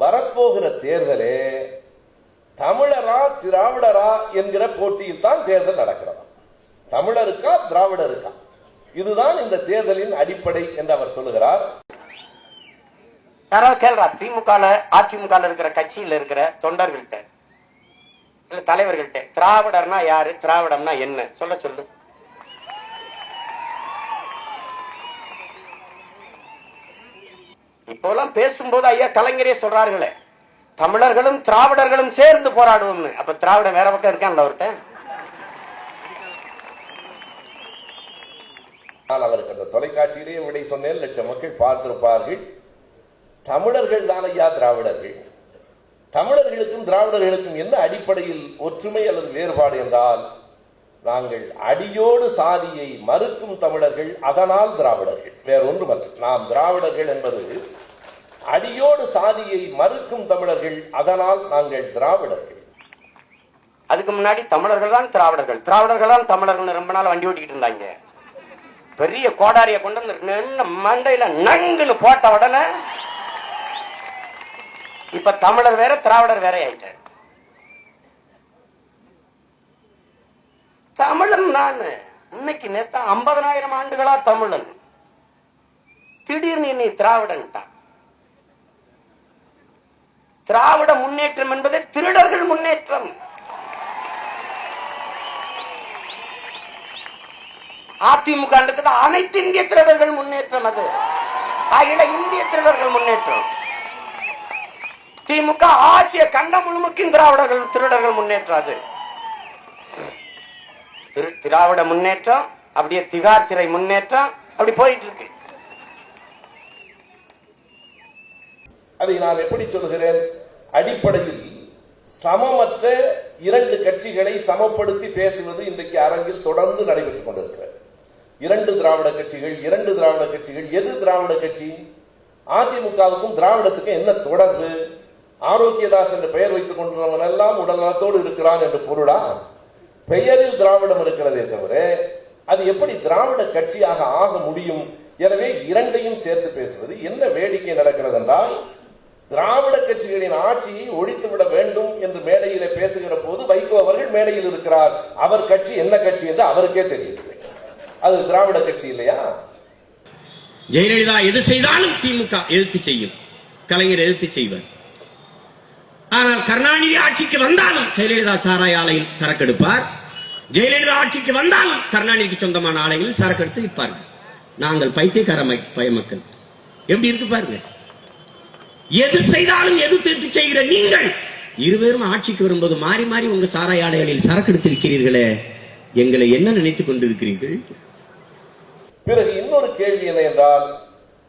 வரப்போகிற தேர்தலே தமிழரா திராவிடரா என்கிற போட்டியில் தான் தேர்தல் நடக்கிறதா? தமிழருக்கா திராவிடருக்கா? இதுதான் இந்த தேர்தலின் அடிப்படை என்று அவர் சொல்லுகிறார். யாராவது கேள்றா? திமுக அதிமுக இருக்கிற கட்சியில இருக்கிற தொண்டர்கள்ட்ட இல்ல தலைவர்கள்ட்ட திராவிடர்னா யாரு? திராவிடம்னா என்ன? சொல்ல சொல்லு. இப்போலாம் பேசும்போது ஐயா கலைஞரே சொல்றார்களே தமிழர்களும் திராவிடர்களும் சேர்ந்து போராடுவோம்னு. அப்ப திராவிட வேற பக்கம் இருக்கான்ல ஒருத்தன்? நான் அவருக்கு அந்த தொலைக்காட்சியிலேயே விடை சொன்னேன் லட்சம் மக்கள் பார்த்திருப்பார்கள். தமிழர்கள் தான் ஐயா திராவிடர்கள். தமிழர்களுக்கும் திராவிடர்களுக்கும் என்ன அடிப்படையில் ஒற்றுமை அல்லது வேறுபாடு என்றால் நாங்கள் அடியோடு சாதியை மறுக்கும் தமிழர்கள் அதனால் திராவிடர்கள். வேற ஒன்றுமல்ல நாம் திராவிடர்கள் என்பது அடியோடு சாதியை மறுக்கும் தமிழர்கள் அதனால் நாங்கள் திராவிடர்கள். அதுக்கு முன்னாடி தமிழர்கள் தான் திராவிடர்கள். திராவிடர்கள் தான் தமிழர்கள் ரொம்ப நாள் வண்டி ஓட்டிக்கிட்டு இருந்தாங்க. பெரிய கோடாரிய கொண்டு வந்து நின்னு மண்டையில நங்குன்னு போட்ட உடனே இப்ப தமிழர் வேற திராவிடர் வேற ஆயிட்டார். தமிழன் நான். இன்னைக்கு நேத்தா ஐம்பதனாயிரம் ஆண்டுகளா தமிழன். திடீர்னு நீ திராவிடன் தான் திராவிட முன்னேற்றம் என்பது திருடர்கள் முன்னேற்றம். அதிமுக இருக்குது அனைத்து இந்திய திருடர்கள் முன்னேற்றம் அது. அகில இந்திய திருடர்கள் முன்னேற்றம். திமுக ஆசிய கண்டம் முழுமுக்கும் திராவிடர்கள் திருடர்கள் முன்னேற்றம் அது. திராவிட முன்னேற்றம் அப்படியே திகார் சிறை முன்னேற்றம் அப்படி போயிட்டு இருக்கு. அதை நான் எப்படி சொல்கிறேன் அடிப்படையில் சமமற்ற இரண்டு கட்சிகளை சமப்படுத்தி பேசுவது இன்றைக்கு அரங்கில் தொடர்ந்து நடைபெற்றுக் கொண்டிருக்கிறது. இரண்டு திராவிட கட்சிகள் இரண்டு திராவிட கட்சிகள் எது திராவிட கட்சி? அதிமுகவுக்கும் திராவிடத்துக்கும் என்ன தொடர்பு? ஆரோக்கியதாஸ் என்று பெயர் வைத்துக் கொண்டிருந்தவன் எல்லாம் உடல்நலத்தோடு இருக்கிறான் என்று பொருளா? பெயரில் திராவிடம் இருக்கிறதே தவிர அது எப்படி திராவிட கட்சியாக ஆக முடியும்? எனவே இரண்டையும் சேர்த்து பேசுவது என்ன வேடிக்கை நடக்கிறது என்றால் திராவிட கட்சிகளின் ஆட்சியை ஒழித்துவிட வேண்டும் என்று மேடையில பேசுகிற போது வைகோ அவர்கள் மேடையில் இருக்கிறார். அவர் கட்சி என்ன கட்சி என்று அவருக்கே தெரியும். அது திராவிட கட்சி இல்லையா? ஜெயலலிதா எது செய்தாலும் திமுக எதிர்த்து செய்யும். கலைஞர் எதிர்த்து செய்வார். ஆனால் கருணாநிதி ஆட்சிக்கு வந்தாலும் ஜெயலலிதா சாராய ஆலையில் சரக்கெடுப்பார் ஜெயலலிதா ஆட்சிக்கு வந்தாலும் கருணாநிதிக்கு சொந்தமான ஆலைகளில் சரக்கெடுத்து விற்பார்கள். நாங்கள் பைத்தியக்கார ம- பய மக்கள் எப்படி இருக்கு பாருங்க. எது செய்தாலும் எது தெரிஞ்சு செய்கிற நீங்கள் இருவரும் ஆட்சிக்கு வரும்போது மாறி மாறி உங்க சாராய ஆலைகளில் சரக்கெடுத்து எங்களை என்ன நினைத்துக் கொண்டிருக்கிறீர்கள்? பிறகு இன்னொரு கேள்வி என்ன என்றால்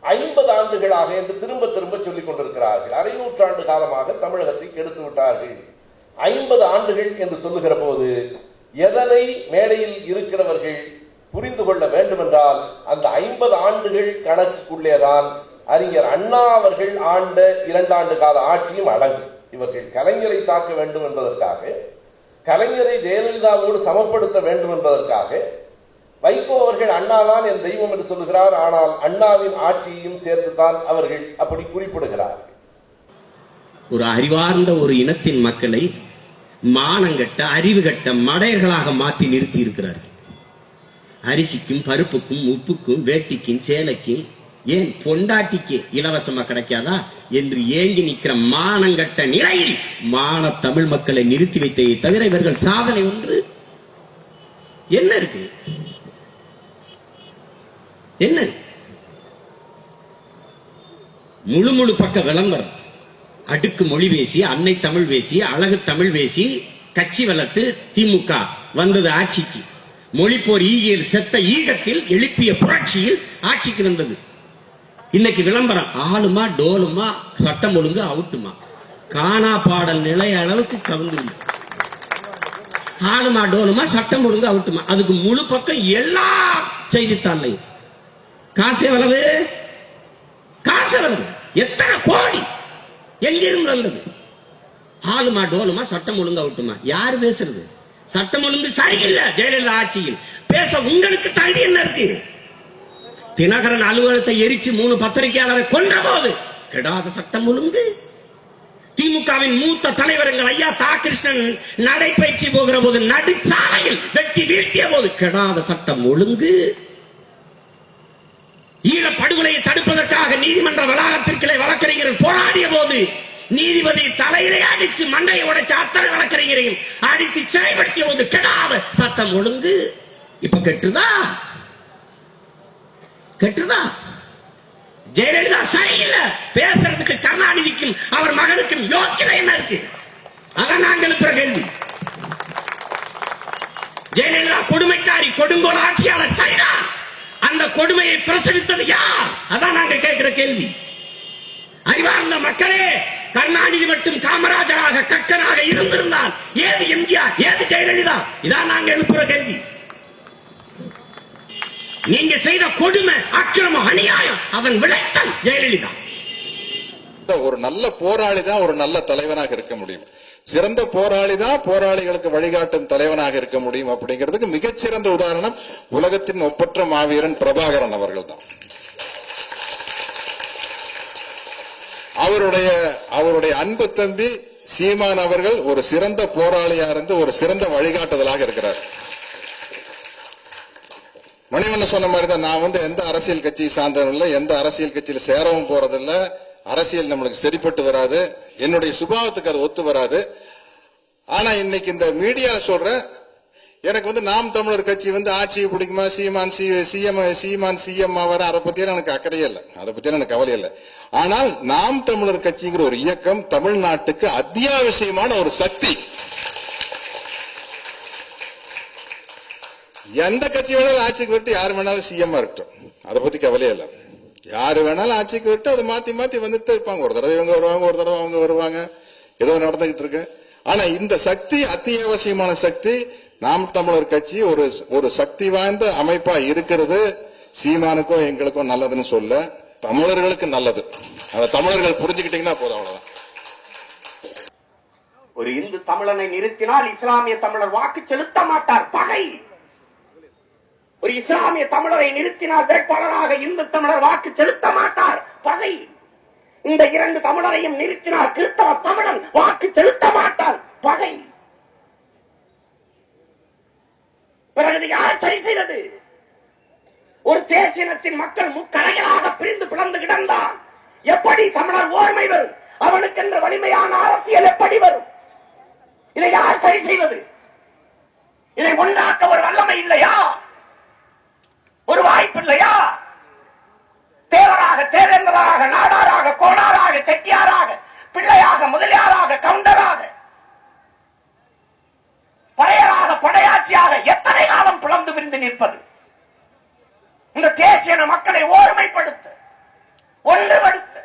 ஐம்பது ஆண்டுகளாக என்று திரும்ப திரும்ப சொல்லிக் கொண்டிருக்கிறார்கள். அரை நூற்றாண்டு காலமாக தமிழகத்தை கெடுத்து விட்டார்கள். ஐம்பது ஆண்டுகள் என்று சொல்லுகிற போது எதனை மேடையில் இருக்கிறவர்கள் புரிந்து கொள்ள வேண்டும் என்றால் அந்த ஐம்பது ஆண்டுகள் கணக்குக்குள்ளேதான் அறிஞர் அண்ணா அவர்கள் ஆண்ட இரண்டாண்டு கால ஆட்சியும் அடங்கும். இவர்கள் கலைஞரை தாக்க வேண்டும் என்பதற்காக கலைஞரை ஜெயலலிதாவோடு சமப்படுத்த வேண்டும் என்பதற்காக வைகோ அவர்கள் அண்ணாதான் என் தெய்வம் என்று சொல்லுகிறார் ஆனால் அண்ணாவின் ஆட்சியையும் சேர்த்துதான் அவர்கள் அப்படி குறிப்பிடுகிறார் ஒரு அறிவார்ந்த ஒரு இனத்தின் மக்களை மானங்கட்ட அறிவு கட்ட மடையர்களாக மாற்றி நிறுத்தி இருக்கிறார்கள் அரிசிக்கும் பருப்புக்கும் உப்புக்கும் வேட்டிக்கும் சேலைக்கும் ஏன் பொண்டாட்டிக்கு இலவசமா கிடைக்காதா? என்று ஏங்கி நிற்கிற மானங்கட்ட நிலையில் மான தமிழ் மக்களை நிறுத்தி வைத்ததை தவிர இவர்கள் சாதனை ஒன்று. என்ன இருக்கு? என்ன இருக்கு? முழு முழு பக்க விளம்பரம். அடுக்கு மொழி பேசி அன்னை தமிழ் பேசி அழகு தமிழ் பேசி கட்சி வளர்த்து திமுக வந்தது ஆட்சிக்கு. மொழிப்போர் ஈகியல் செத்த ஈகத்தில் எழுப்பிய புரட்சியில் ஆட்சிக்கு வந்தது. இன்னைக்கு விளம்பரம். ஆளுமா டோலுமா சட்டம் ஒழுங்கு அவுட்டுமா. காணா பாடல் நிலைய அளவுக்கு கவுந்து ஆளுமா டோலுமா சட்டம் ஒழுங்கு அவுட்டுமா. அதுக்கு முழு பக்கம் எல்லா செய்தித்தாள்லையும். காசு எவ்வளவு காசு எவ்வளவு எத்தனை கோடி? எங்கிருந்து வந்தது? ஆளுமா டோலுமா சட்டம் ஒழுங்கா அவுட்டுமா? யாரு பேசுறது? சட்டம் ஒழுங்கு சரியில்லை ஜெயலலிதா ஆட்சியில். பேச உங்களுக்கு தகுதி என்ன இருக்கு? தினகரன் அலுவலகத்தை எரிச்சு மூணு பத்திரிகையாளரை கொன்ற போது கெடாத சட்டம் ஒழுங்கு. திமுகவின் மூத்த தலைவர்கள் ஐயா தா கிருஷ்ணன் நடைபயிற்சி போகிற போது நடுச்சாலையில் வெட்டி வீழ்த்திய போது கெடாத சட்டம் ஒழுங்கு. ஈழ படுகொலையை தடுப்பதற்காக நீதிமன்ற வளாகத்திற்குள்ளே வழக்கறிஞர்கள் போராடிய போது நீதிபதி தலையிலே அடிச்சு மண்டையை உடைச்சு அத்தனை வழக்கறிஞரையும் அடித்து சிறைப்படுத்திய போது கெடாத சட்டம் ஒழுங்கு. இப்ப கெட்டுதா? கெட்டுதா? ஜெயலலிதா சரியில்லை. பேசுறதுக்கு கருணாநிதிக்கும் அவர் மகனுக்கும் யோக்கியதை என்ன இருக்கு? அதான் நாங்கள் எழுப்புற கேள்வி. ஜெயலலிதா கொடுமைக்காரி கொடுங்கோல் ஆட்சியாளர் சரிதான் அந்த கொடுமையை பிரசவித்தது யார்? அதான் நாங்க கேட்கிற கேள்வி. அறிவார்ந்த மக்களே கருணாநிதி மட்டும் காமராஜராக கக்கனாக இருந்திருந்தால் ஏது எம்ஜிஆர் ஏது ஜெயலலிதா? இதான் நாங்க எழுப்புற கேள்வி. நீங்க செய்த கொடுமை அக்கிரமம் அநியாயம். அதன் விளைத்தல் ஜெயலலிதா. ஒரு நல்ல போராளி தான் ஒரு நல்ல தலைவனாக இருக்க முடியும். சிறந்த போராளி தான் போராளிகளுக்கு வழிகாட்டும் தலைவனாக இருக்க முடியும் அப்படிங்கிறதுக்கு மிகச்சிறந்த உதாரணம் உலகத்தின் ஒப்பற்ற மாவீரன் பிரபாகரன் அவர்கள் தான். அவருடைய அவருடைய அன்பு தம்பி சீமான் அவர்கள் ஒரு சிறந்த போராளியா இருந்து ஒரு சிறந்த வழிகாட்டுதலாக இருக்கிறார். சொன்ன மாதிரி தான் நான் வந்து எந்த அரசியல் கட்சியை சார்ந்தவன் இல்லை எந்த அரசியல் கட்சியில் சேரவும் போறதில்லை. அரசியல் நம்மளுக்கு சரிப்பட்டு வராது. என்னுடைய சுபாவத்துக்கு அது ஒத்து வராது. ஆனா இன்னைக்கு இந்த மீடியாவில் சொல்ற எனக்கு வந்து நாம் தமிழர் கட்சி வந்து ஆட்சியை பிடிக்குமா Seeman C CM Seeman CM Awara அதை பத்தி எனக்கு அக்கறையே இல்லை. அதை பற்றியெல்லாம் எனக்கு கவலை இல்லை. ஆனால் நாம் தமிழர் கட்சிங்கிற ஒரு இயக்கம் தமிழ்நாட்டுக்கு அத்தியாவசியமான ஒரு சக்தி. எந்த கட்சி வேணாலும் ஆட்சிக்கு விட்டு யார் வேணாலும் சிஎம்மா இருக்கட்டும். அதை பத்தி கவலையே இல்லை யாரு வேணாலும் ஆட்சிக்கு விட்டு அதை மாத்தி மாத்தி வந்துட்டு இருப்பாங்க. ஒரு தடவை இவங்க வருவாங்க ஒரு தடவை அவங்க வருவாங்க. ஏதோ நடந்துகிட்டு இருக்கு. ஆனா இந்த சக்தி அத்தியாவசியமான சக்தி நாம் தமிழர் கட்சி ஒரு ஒரு சக்தி வாய்ந்த அமைப்பா இருக்கிறது. சீமானுக்கும் எங்களுக்கும் நல்லதுன்னு சொல்ல தமிழர்களுக்கு நல்லது. அதை தமிழர்கள் புரிஞ்சுக்கிட்டீங்கன்னா போதும் அவ்வளவுதான். ஒரு இந்து தமிழனை நிறுத்தினால் இஸ்லாமிய தமிழர் வாக்கு செலுத்த மாட்டார். பகை! ஒரு இஸ்லாமிய தமிழரை நிறுத்தினால் வேட்பாளராக இந்து தமிழர் வாக்கு செலுத்த மாட்டார். பகை. இந்த இரண்டு தமிழரையும் நிறுத்தினால் கிறிஸ்தவ தமிழன் வாக்கு செலுத்த மாட்டார் பகை. பிறகு யார் சரி செய்தது? ஒரு தேசியனத்தின் மக்கள் முக்கலைகளாக பிரிந்து பிளந்து கிடந்தால் எப்படி தமிழர் ஓர்மை வரும்? அவனுக்கென்ற வலிமையான அரசியல் எப்படி வரும்? இதை யார் சரி செய்வது? இதை ஒன்றாக்க ஒரு வல்லமை இல்லையா ஒரு வாய்ப்பு இல்லையா தேவராக நாடாராக நாடாராக கோடாராக செட்டியாராக பிள்ளையாக முதலியாராக கவுண்டராக பழையராக படையாட்சியாக எத்தனை காலம் பிளந்து விரிந்து நிற்பது? இந்த தேசியன மக்களை ஓர்மைப்படுத்த ஒன்றுபடுத்த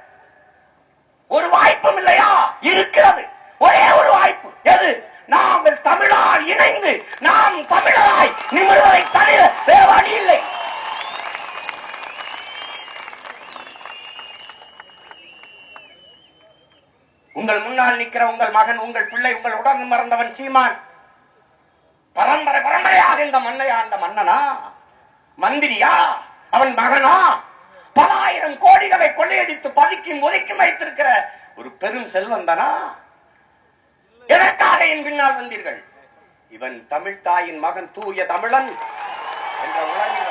ஒரு வாய்ப்பும் இல்லையா? இருக்கிறது. ஒரே ஒரு வாய்ப்பு. எது? நாங்கள் தமிழால் இணைந்து நாம் தமிழராய் நிமிடுவதை தவிர வேறு வழி இல்லை. உங்கள் முன்னால் நிற்கிற உங்கள் மகன் உங்கள் பிள்ளை உங்கள் உடன் மறந்தவன் சீமான். பரம்பரை பரம்பரையாக இந்த மண்ணை ஆண்ட மன்னனா? மந்திரியா? அவன் மகனா? பல ஆயிரம் கோடிகளை கொள்ளையடித்து பதுக்கி ஒதுக்கி வைத்திருக்கிற ஒரு பெரும் செல்வந்தனா? எதற்காக என் பின்னால் வந்தீர்கள்? இவன் தமிழ் தாயின் மகன் தூய தமிழன் என்ற உலகின்